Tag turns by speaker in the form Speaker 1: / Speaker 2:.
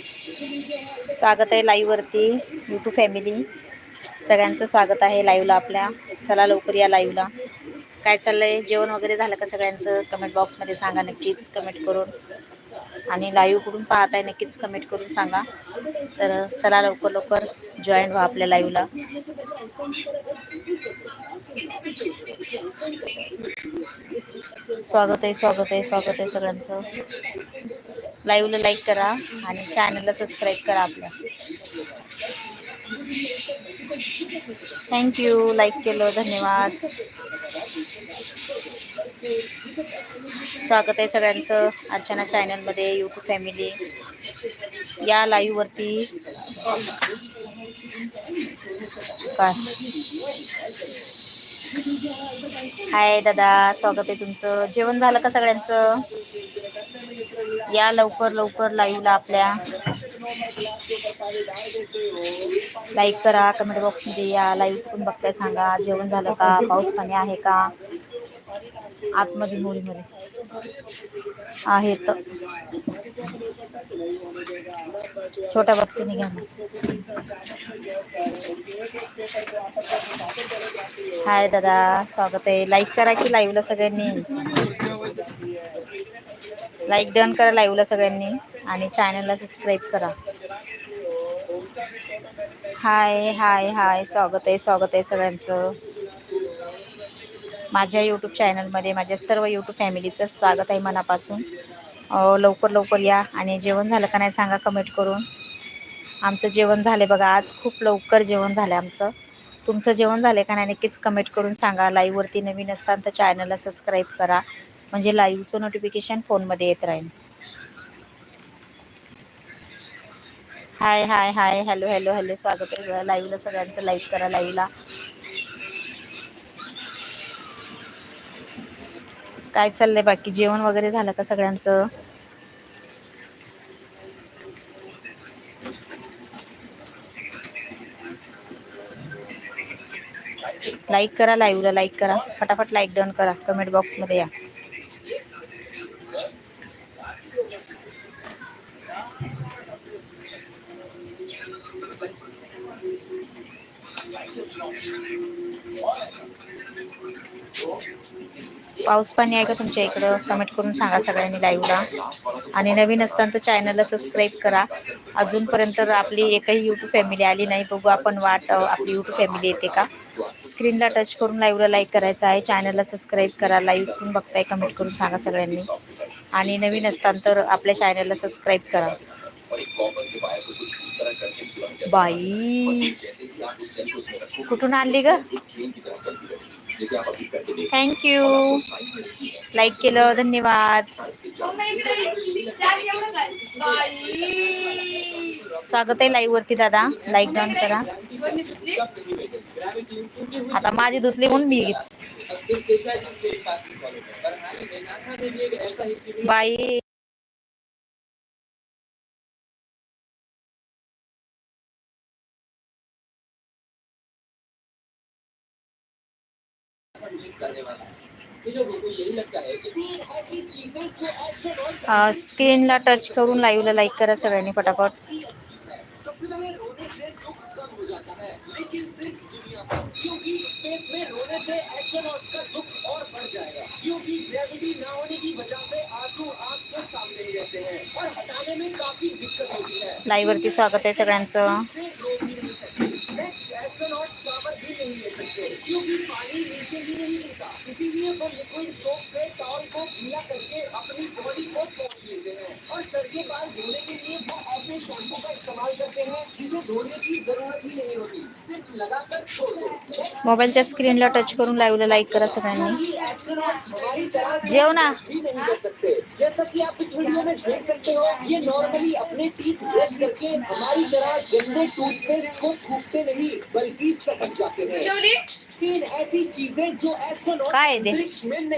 Speaker 1: स्वागत आहे लाईव्ह वरती यूट्यूब फॅमिली सगळ्यांचं स्वागत आहे लाईव्हला आपल्या. चला लवकर या लाईव्हला काय चाललंय? जेवण वगैरे झालं का सगळ्यांचं? कमेंट बॉक्समध्ये सांगा नक्कीच. कमेंट करून. आणि लाईव्ह कुठून पाहत आहे नक्कीच कमेंट करून सांगा. तर चला लवकर लवकर जॉईन व्हा आपल्या लाईव्हला स्वागत आहे स्वागत आहे स्वागत आहे सगळ्यांचं. लाईव्हला लाईक करा आणि चॅनलला सबस्क्राईब करा आपल्या थँक्यू लाईक केलं. धन्यवाद. स्वागत आहे सगळ्यांचं अर्चना चॅनलमध्ये यूट्यूब फॅमिली या लाईव्हवरती काय? हाय दादा. स्वागत आहे तुमचं. जेवण झालं का सगळ्यांचं? या लवकर लवकर लाईव्हला आपल्या. लाईक करा कमेंट बॉक्समध्ये या लाईव्ह पण बघताय सांगा. जेवण झालं का? पाऊस पाणी आहे का? आतमध्ये मुलीमध्ये. आहेत. छोट्या भक्तीने घ्या हाय दादा स्वागत आहे. लाईक करा की लाईव्हला सगळ्यांनी. लाईक डन करा लाईव्हला सगळ्यांनी आणि चॅनलला सबस्क्राईब करा. हाय हाय हाय स्वागत आहे स्वागत आहे सगळ्यांचं. माझ्या यूट्यूब चॅनलमध्ये माझ्या सर्व यूट्यूब फॅमिलीचं स्वागत आहे मनापासून. लवकर लवकर या आणि जेवण झालं का नाही सांगा कमेंट करून. आमचं जेवण झालं बघा आज खूप लवकर जेवण झालं आमचं. तुमचं जेवण झालं का नाही नक्कीच कमेंट करून सांगा. लाईव्हवरती नवीन असताना तर चॅनलला सबस्क्राईब करा. म्हणजे लाईव्हचं नोटिफिकेशन फोनमध्ये येत राहील. Hi hi hi hello hello hello स्वागत आहे लाईव्हला सगळ्यांचं लाईक करा लाईव्हला काय चाललंय बाकी? जेवण वगैरे झालं का सगळ्यांचं? लाईक करा लाईव्हला लाईक करा. फटाफट लाईक डन करा. कमेंट बॉक्समध्ये या. पाऊस पाणी आहे का तुमच्या इकडं. कमेंट करून सांगा सगळ्यांनी लाईव्हला आणि नवीन असताना तर चॅनलला सबस्क्राईब करा. अजूनपर्यंत आपली एकही यूट्यूब फॅमिली आली नाही. बघू आपण वाट आपली यूट्यूब फॅमिली येते का? स्क्रीनला टच करून लाईव्हला लाईक करायचं आहे. चॅनलला सबस्क्राईब करा. लाईव्ह पण बघताय कमेंट करून सांगा सगळ्यांनी. आणि नवीन असताना तर आपल्या चॅनलला सबस्क्राईब करा. बाई. कुठून आणली ग? थँक्यू लाईक केलं धन्यवाद. स्वागत आहे लाईव्ह वरती दादा. लाईक डाऊन करा. आता माझी धुतली म्हणून मी घेत बाई. हैं। और हटाने में काफी दिक्कत होती है। लाईव्ह वरती स्वागत आहे सगळ्यांचं। एस्ट्रोनॉट शावर भी नहीं ले सकते, क्योंकि पानी नीचे भी नहीं गिरता इसीलिए वो लिक्विड सोप से टॉल को गीला करके अपनी बॉडी को पहुँच लेते हैं। और सर के बाल धोने के लिए वो ऐसे शैम्पू का इस्तेमाल करते हैं जिसे धोने की ज़रूरत ही नहीं होती, सिर्फ़ लगाकर छोड़। मोबाईलच्या स्क्रीनला टच करून लाईव्हला लाईक करा सगळ्यांनी. जेव ना
Speaker 2: कर सकते जैसा कि आप इस वीडियो में देख सकते हो ये नॉर्मली अपने टीथ ब्रश करके हमारी तरह गंदे टूथपेस्ट को थूकते नहीं बल्कि सटक जाते हैं तीन ऐसी चीज़ें जो ऐसा में